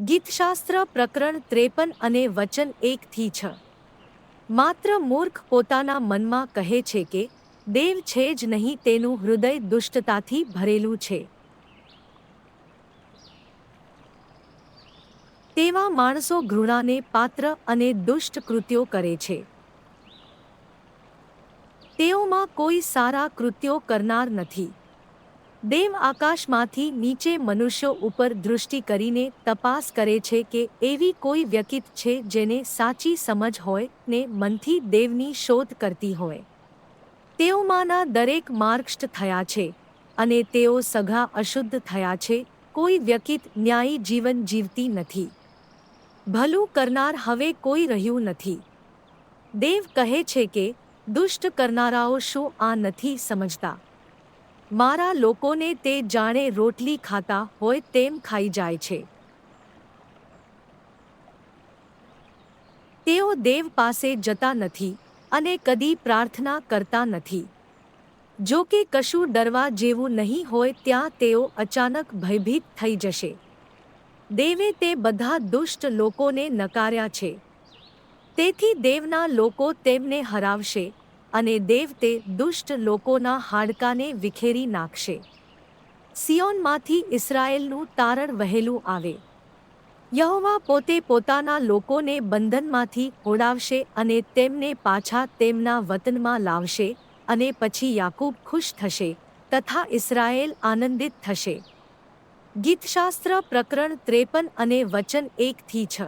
ગીતશાસ્ત્ર પ્રકરણ ત્રેપન અને વચન એકથી છ. માત્ર મૂર્ખ પોતાના મનમાં કહે છે કે, દેવ છે જ નહીં, તેનું હૃદય દુષ્ટતાથી ભરેલું છે. તેવા માણસો ઘૃણાને પાત્ર અને દુષ્ટ કૃત્યો કરે છે. તેઓમાં કોઈ સારા કૃત્યો કરનાર નથી. દેવ આકાશમાંથી નીચે મનુષ્યો ઉપર દૃષ્ટિ કરીને તપાસ કરે છે કે એવી કોઈ વ્યકિત છે જેને સાચી સમજ હોય ને મનથી દેવની શોધ કરતી હોય. તેઓમાંના દરેક માર્ક્ષ્ટ થયા છે અને તેઓ સઘા અશુદ્ધ થયા છે, કોઈ વ્યકિત ન્યાયી જીવન જીવતી નથી. ભલું કરનાર હવે કોઈ રહ્યું નથી. દેવ કહે છે કે, દુષ્ટ કરનારાઓ શું આ નથી સમજતા? મારા લોકોને તે જાણે રોટલી ખાતા હોય તેમ ખાઈ જાય છે. તેઓ દેવ પાસે જતા નથી અને કદી પ્રાર્થના કરતા નથી. જો કે કશું ડરવા જેવું નહીં હોય ત્યાં તેઓ અચાનક ભયભીત થઈ જશે. દેવે તે બધા દુષ્ટ લોકોને નકાર્યા છે. તેથી દેવના લોકો તેમને હરાવશે અને દેવ તે દુષ્ટ લોકોના હાડકાને વિખેરી નાખશે. સિયોનમાંથી ઇસરાયેલનું તારણ વહેલું આવે. યહોવા પોતે પોતાના લોકોને બંધનમાંથી ઓડાવશે અને તેમને પાછા તેમના વતનમાં લાવશે અને પછી યાકૂબ ખુશ થશે તથા ઇસરાયેલ આનંદિત થશે. ગીતશાસ્ત્ર પ્રકરણ ત્રેપન અને વચન એકથી છ.